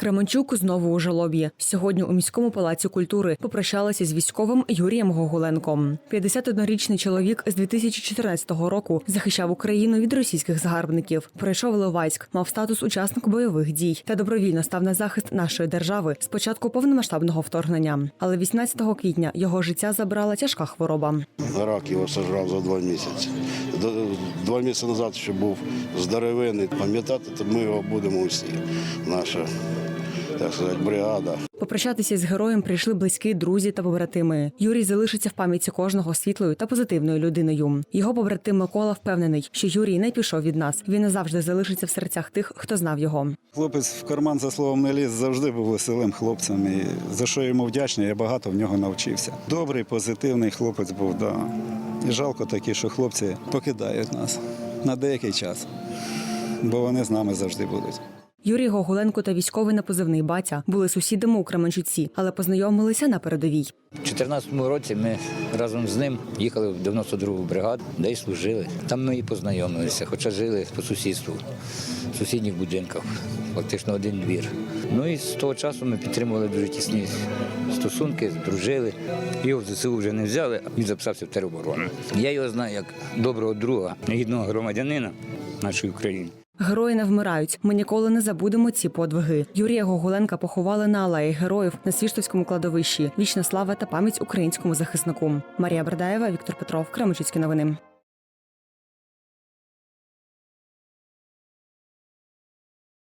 Кременчук знову у жалобі. Сьогодні у міському палаці культури попрощалися з військовим Юрієм Гогуленком. 51-річний чоловік з 2014 року захищав Україну від російських загарбників. Пройшов Іловайськ, мав статус учасника бойових дій та добровільно став на захист нашої держави з початку повномасштабного вторгнення. Але 18 квітня його життя забрала тяжка хвороба. Рак його сожрав за два місяці. Два місяці назад ще був здоровений. Пам'ятати то ми його будемо усі. Наша, так сказати, бригада. Попрощатися з героєм прийшли близькі друзі та побратими. Юрій залишиться в пам'яті кожного світлою та позитивною людиною. Його побратим Микола впевнений, що Юрій не пішов від нас. Він назавжди залишиться в серцях тих, хто знав його. Хлопець в карман за словом не ліз, завжди був веселим хлопцем. І за що йому вдячний, я багато в нього навчився. Добрий, позитивний хлопець був, да. І жалко такі, що хлопці покидають нас на деякий час, бо вони з нами завжди будуть. Юрій Гогуленко та військовий на позивний батя були сусідами у Кременчуці, але познайомилися на передовій. У 2014 році ми разом з ним їхали в 92-гу бригаду, де й служили. Там ми і познайомилися, хоча жили по сусідству, в сусідніх будинках, фактично один двір. Ну і з того часу ми підтримували дуже тісні стосунки, дружили. Його в ЗСУ вже не взяли, він записався в тероборону. Я його знаю як доброго друга, гідного громадянина нашої України. Герої не вмирають. Ми ніколи не забудемо ці подвиги. Юрія Гогуленка поховали на алеї героїв на Свіштовському кладовищі. Вічна слава та пам'ять українському захиснику. Марія Бердаєва, Віктор Петров, Кременчуцькі новини.